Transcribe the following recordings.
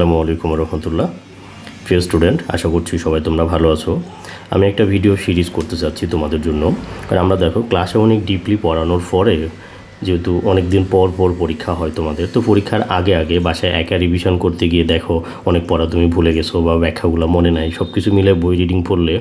আসসালামু আলাইকুম রহমতুল্লাহ। প্রিয় স্টুডেন্ট, আশা করছি সবাই তোমরা ভালো আছো। আমি একটা ভিডিও সিরিজ করতে চাচ্ছি তোমাদের জন্য। কারণ আমরা দেখো, ক্লাসে অনেক ডিপলি পড়ানোর পরে যেহেতু অনেক দিন পর পর পরীক্ষা হয় তোমাদের, তো পরীক্ষার আগে আগে বাসায় একা রিভিশন করতে গিয়ে দেখো, অনেক পড়া তুমি ভুলে গেছো বা ব্যাখ্যাগুলো মনে নাই সব কিছু মিলে বই রিডিং পড়লে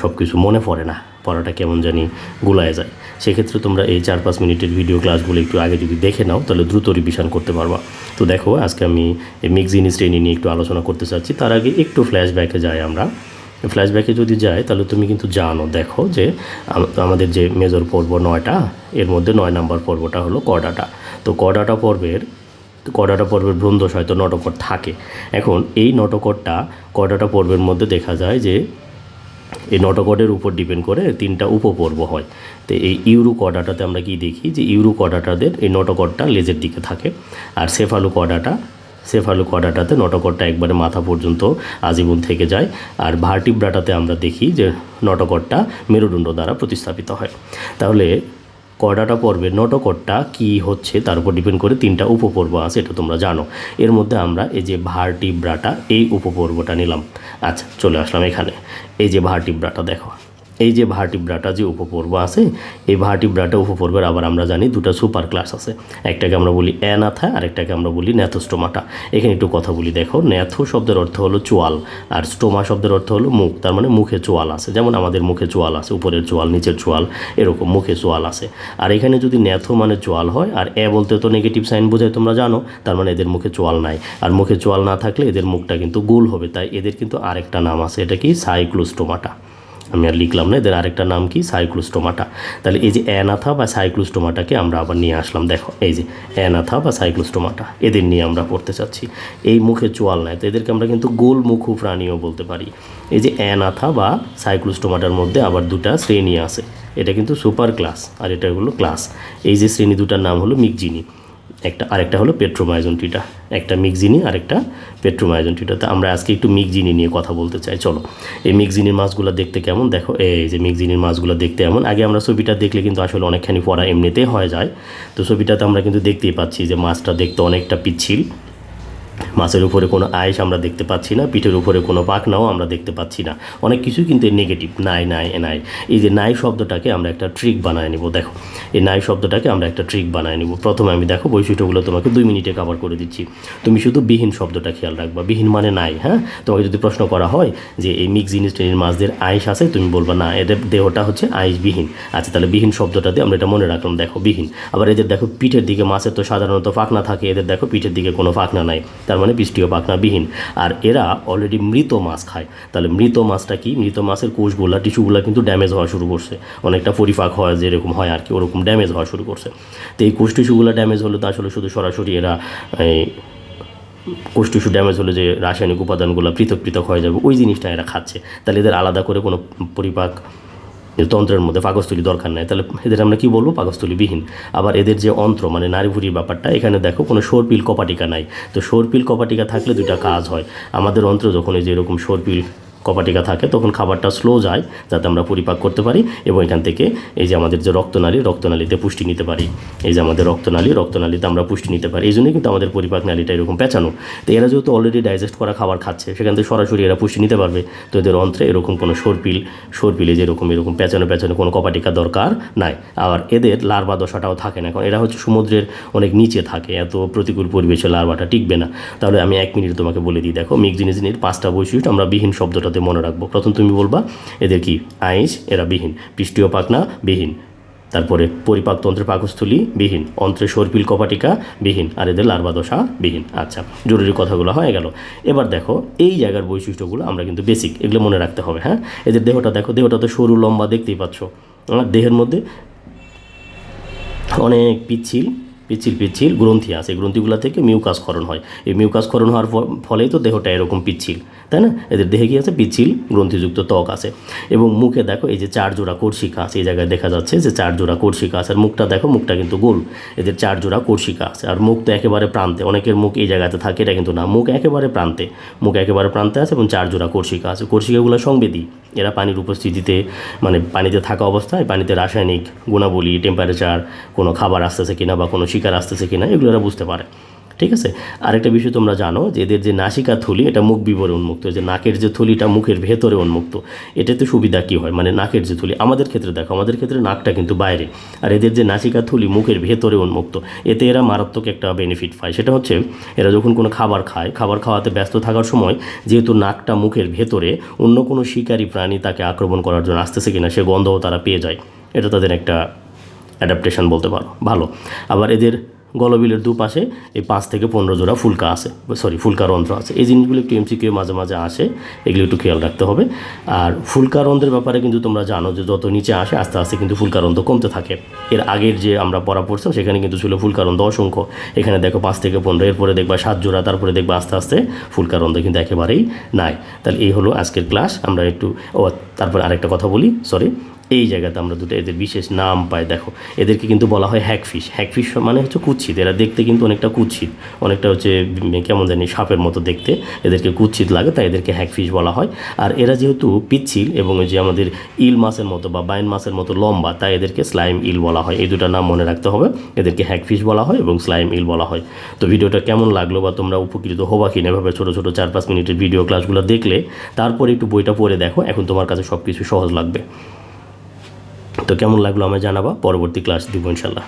সব কিছু মনে পড়ে না, পড়াটা কেমন জানি গুলায় যায়। সেক্ষেত্রে তোমরা এই চার পাঁচ মিনিটের ভিডিও ক্লাসগুলো একটু আগে যদি দেখে নাও, তাহলে দ্রুত রিভিশন করতে পারবা। তো দেখো, আজকে আমি এই মিক্সিনি শ্রেণি নিয়ে একটু আলোচনা করতে চাচ্ছি। তার আগে একটু ফ্ল্যাশব্যাকে যাই আমরা। ফ্ল্যাশব্যাকে যদি যাই, তাহলে তুমি কিন্তু জানো, দেখো যে আমাদের যে মেজর পর্ব নয়টা, এর মধ্যে নয় নাম্বার পর্বটা হলো কডাটা। তো কডাটা পর্বের কডাটা পর্বের ব্রন্দশ হয়তো নটকট থাকে। এখন এই নটকটটা কডাটা পর্বের মধ্যে দেখা যায় যে এই নটকটের উপর ডিপেন্ড করে তিনটা উপপর্ব হয়। তো এই ইউরু কডাটাতে আমরা কি দেখি যে ইউরু কডাটাদের এই নটকটটা লেজের দিকে থাকে আর সেফালু কডাটা সেফালু কডাটাতে নটকটটা একবারে মাথা পর্যন্ত আজীবন থেকে যায় আর ভার্টিব্রাটাতে আমরা দেখি যে নটকটটা মেরুদণ্ড দ্বারা প্রতিস্থাপিত হয়। তাহলে কর্ডাটা পর্বে নটকটটা কি হচ্ছে, তার উপর ডিপেন্ড করে তিনটা উপপর্ব আছে, এটা তোমরা জানো। এর মধ্যে আমরা এই যে ভার্টিব্রাটা, এই উপপর্বটা নিলাম। আচ্ছা চলে আসলাম এখানে। এই যে ভার্টিব্রাটা, দেখো। এই যে ভার্টিব্রাটা যে উপপর্ব আছে, এই ভার্টিব্রাটা উপপর্বের আবার আমরা জানি দুটো সুপার ক্লাস আছে। একটাকে আমরা বলি অ্যানাথা আর একটাকে আমরা বলি ন্যাথোস্টোমাটা এখানে একটু কথা বলি, দেখো ন্যাথো শব্দের অর্থ হলো চোয়াল, আর স্টোমা শব্দের অর্থ হলো মুখ, তার মানে মুখে চোয়াল আছে। যেমন আমাদের মুখে চোয়াল আছে, উপরের চোয়াল, নিচের চোয়াল, এরকম মুখে চোয়াল আছে। আর এখানে যদি ন্যাথো মানে চোয়াল হয়, আর এ বলতে তো নেগেটিভ সাইন বোঝায়, তোমরা জানো, তার মানে এদের মুখে চোয়াল নাই। আর মুখে চোয়াল না থাকলে এদের মুখটা কিন্তু গোল হবে, তাই এদের কিন্তু আরেকটা নাম আছে, এটা কি? সাইক্লোস্টোমাটা। আমি আর লিখলাম না, এদের আরেকটা নাম কি? সাইক্লোস্টোমাটা। তাহলে এই যে অ্যানাথা বা সাইক্লোস্টোমাটাকে আমরা আবার নিয়ে আসলাম। দেখো, এই যে অ্যানাথা বা সাইক্লোস্টোমাটা, এদের নিয়ে আমরা পড়তে চাচ্ছি। এই মুখে চোয়াল নাই, তো এদেরকে আমরা কিন্তু গোল মুখু প্রাণীও বলতে পারি। এই যে অ্যানাথা বা সাইক্লোস্টোমাটার মধ্যে আবার দুটা শ্রেণি আছে। এটা কিন্তু সুপার ক্লাস, আর এটা হলো ক্লাস। এই যে শ্রেণি দুটার নাম হলো মিকজিনি একটা, আরেকটা হলো পেট্রোমাইজন টিটা, একটা মিক্সিনি, আরেকটা পেট্রোমাইজন টিটা। তো আমরা আজকে একটু মিক্সিনি নিয়ে কথা বলতে চাই, চলো। এই মিক্সিনির মাছগুলো দেখতে কেমন? দেখো, এই যে মিক্সিনির মাছগুলো দেখতে এমন। আগে আমরা ছবিটা দেখলে কিন্তু আসলে অনেকখানি পড়া এমনিতেই হয়ে যায়। তো ছবিটাতে আমরা কিন্তু দেখতেই পাচ্ছি যে মাছটা দেখতে অনেকটা পিচ্ছিল। মাছের উপরে কোনো আয়েস আমরা দেখতে পাচ্ছি না, পিঠের উপরে কোনো পাখনাও আমরা দেখতে পাচ্ছি না। অনেক কিছুই কিন্তু নেগেটিভ নাই নাই নাই। এই যে নাই শব্দটাকে আমরা একটা ট্রিক বানায় নিব, দেখো। এই নাই শব্দটাকে আমরা একটা ট্রিক বানায় নিব। প্রথমে আমি দেখো বৈশিষ্ট্যগুলো তোমাকে দুই মিনিটে কভার করে দিচ্ছি। তুমি শুধু বিহীন শব্দটা খেয়াল রাখবা। বিহীন মানে নাই হ্যাঁ? তোমাকে যদি প্রশ্ন করা হয় যে এই মিক্স জিনিস শ্রেণির মাছদের আইস আছে, তুমি বলবা, না, এদের দেহটা হচ্ছে আইসবিহীন আচ্ছা তাহলে বিহীন শব্দটা দিয়ে আমরা এটা মনে রাখলাম, দেখো, বিহীন। আবার এদের দেখো পিঠের দিকে মাছের তো সাধারণত পাখনা থাকে, এদের দেখো পিঠের দিকে কোনো পাখনা নাই। তার মানে পৃষ্ঠীয় পাখনা বিহীন আর এরা অলরেডি মৃত মাছ খায়। তাহলে মৃত মাছটা কি? মৃত মাছের কোষগুলা টিস্যুগুলো কিন্তু ড্যামেজ হওয়া শুরু করছে। অনেকটা পরিপাক হয়, যেরকম হয় আর কি, ওরকম ড্যামেজ হওয়া শুরু করছে। তো এই কোষ টিস্যুগুলো ড্যামেজ হলে তো আসলে শুধু সরাসরি এরা, এই কোষ টিস্যু ড্যামেজ হলে যে রাসায়নিক উপাদানগুলো পৃথক পৃথক হয়ে যাবে, ওই জিনিসটা এরা খাচ্ছে। তাহলে এদের আলাদা করে কোনো পরিপাক তন্ত্রের মধ্যে পাকস্থলী দরকার নেই। তাহলে এদের আমরা কি বলব? পাকস্থলীবিহীন। আবার এদের যে অন্ত্র মানে নারীভুরির ব্যাপারটা, এখানে দেখো কোনো সর্পিল কপাটিকা নাই। তো সর্পিল কপাটিকা থাকলে দুইটা কাজ হয়। আমাদের অন্ত্র যখন এই যে এরকম সর্পিল কপাটিকা থাকে, তখন খাবারটা স্লো যায়, যাতে আমরা পরিপাক করতে পারি এবং এখান থেকে এই যে আমাদের যে রক্তনালী, রক্তনালীতে পুষ্টি নিতে পারি। এই যে আমাদের রক্তনালী, রক্তনালীতে আমরা পুষ্টি নিতে পারি। এই জন্যই কিন্তু আমাদের পরিপাক নালীটা এরকম পেঁচানো। তো এরা যেহেতু অলরেডি ডাইজেস্ট করা খাবার খাচ্ছে, সেখান থেকে সরাসরি এরা পুষ্টি নিতে পারবে। তো এদের অন্ত্রে এরকম কোনো সর্পিল, সর্পিলে যেরকম এরকম পেঁচানো পেঁচানো কোনো কপাটিকা দরকার নাই। আর এদের লার্ভা দশাটাও থাকে না, কারণ এরা হচ্ছে সমুদ্রের অনেক নিচে থাকে, এত প্রতিকূল পরিবেশে লার্ভাটা টিকবে না। তাহলে আমি এক মিনিট তোমাকে বলে দিই, দেখো মিক জিনিসের পাঁচটা বৈশিষ্ট্য, আমরা বিহীন শব্দটাতে মনে রাখব। প্রথম তুমি বলবা, এদের কি? আইস এরা বিহীন। পৃষ্ঠীয় পাকনা বিহীন। তারপরে পরিপাকতন্ত্রের পাকস্থলী, বিহীন। অন্ত্রে সর্পিল কপাটিকা, বিহীন। আর এদের লার্ভা দশা, বিহীন। আচ্ছা জরুরি কথাগুলো হয়ে গেল। এবার দেখো, এই জায়গার বৈশিষ্ট্যগুলো আমরা কিন্তু বেসিক এগুলো মনে রাখতে হবে হ্যাঁ? এদের দেহটা দেখো দেহটা তো সরু লম্বা দেখতেই পাচ্ছ। আমার দেহের মধ্যে অনেক পিচ্ছিল পিচ্ছিল পিচ্ছিল গ্রন্থি আছে। এই গ্রন্থিগুলো থেকে মিউকাস ক্ষরণ হয়। এই মিউকাস ক্ষরণ হওয়ার ফলেই তো দেহটা এরকম পিচ্ছিল, তাই না? এদের দেহে কি আছে? পিচ্ছিল গ্রন্থিযুক্ত ত্বক আছে। এবং মুখে দেখো, এই যে চার জোড়া কর্ষিকা আছে, এই জায়গায় দেখা যাচ্ছে যে চার জোড়া কর্ষিকা আছে। আর মুখটা দেখো, মুখটা কিন্তু গোল। এদের চার জোড়া কর্ষিকা আছে। আর মুখ তো একেবারে প্রান্তে। অনেকের মুখ এই জায়গাতে থাকে, এটা কিন্তু না। মুখ একেবারে প্রান্তে। মুখ একেবারে প্রান্তে আছে এবং চার জোড়া কর্ষিকা আছে। কর্ষিকাগুলো সংবেদী। এরা পানির উপস্থিতিতে মানে পানিতে থাকা অবস্থায়, পানিতে রাসায়নিক গুণাবলী টেম্পারেচার কোনো খাবার আসতেছে কিনা বা কোনো শিকার আসতেছে কিনা, এগুলো এরা বুঝতে পারে। ঠিক আছে? আরেকটা বিষয় তোমরা জানো যে এদের যে নাসিকা থলি, এটা মুখ বিবরে উন্মুক্ত। যে নাকের যে থলিটা মুখের ভেতরে উন্মুক্ত, এটাতে সুবিধা কী হয়? মানে নাকের যে থলি, আমাদের ক্ষেত্রে দেখো, আমাদের ক্ষেত্রে নাকটা কিন্তু বাইরে। আর এদের যে নাসিকা থলি মুখের ভেতরে উন্মুক্ত, এতে এরা মারাত্মক একটা বেনিফিট পায়। সেটা হচ্ছে, এরা যখন কোনো খাবার খায়, খাবার খাওয়াতে ব্যস্ত থাকার সময়, যেহেতু নাকটা মুখের ভেতরে, অন্য কোনো শিকারী প্রাণী তাকে আক্রমণ করার জন্য আসতেছে কিনা, সে গন্ধও তারা পেয়ে যায়। এটা তাদের একটা অ্যাডাপ্টেশন বলতে পারো। ভালো। আবার এদের গলবিলের দুপাশে এই পাঁচ থেকে পনেরো জোড়া ফুলকা আছে। সরি, ফুলকা রন্ধ্র আছে। এই জিনিসগুলো একটু এমসিকিউ মাঝে মাঝে আসে, এগুলো একটু খেয়াল রাখতে হবে। আর ফুলকা রন্ধ্রের ব্যাপারে কিন্তু তোমরা জানো যে যত নিচে আসে, আস্তে আস্তে কিন্তু ফুলকা রন্ধ্র কমতে থাকে। এর আগের যে আমরা পড়া পড়ছিলাম, সেখানে কিন্তু ছিল ফুলকা রন্ধ্র অসংখ্য। এখানে দেখো পাঁচ থেকে পনেরো, এরপরে দেখবা সাত জোড়া, তারপরে দেখবা আস্তে আস্তে ফুলকা রন্ধ্র কিন্তু একেবারেই নাই। তাহলে এই হলো আজকের ক্লাস আমরা একটু ও, তারপর আরেকটা কথা বলি সরি এই জায়গাতে আমরা দুটো এদের বিশেষ নাম পাই, দেখো। এদেরকে কিন্তু বলা হয় হ্যাকফিশ। হ্যাকফিশ মানে হচ্ছে কুচ্ছিত। এরা দেখতে কিন্তু অনেকটা কুচ্ছিত। অনেকটা হচ্ছে কেমন জানি সাপের মতো দেখতে। এদেরকে কুচ্ছিত লাগে, তাই এদেরকে হ্যাকফিশ বলা হয়। আর এরা যেহেতু পিচ্ছিল এবং যে আমাদের ইল মাছের মতো বা বাইন মাছের মতো লম্বা, তাই এদেরকে স্লাইম ইল বলা হয়। এই দুটো নাম মনে রাখতে হবে। এদেরকে হ্যাকফিশ বলা হয় এবং স্লাইম ইল বলা হয়। তো ভিডিওটা কেমন লাগল বা তোমরা উপকৃত হবা কিনা, এভাবে ছোটো ছোটো চার, পাঁচ মিনিটের ভিডিও ক্লাসগুলো দেখলে, তারপরে একটু বইটা পড়ে দেখো। এখন তোমার কাছে সব কিছু সহজ লাগবে। তো কেমন লাগল আমায় জানাবা? পরবর্তী ক্লাস দিব ইনশাল্লাহ।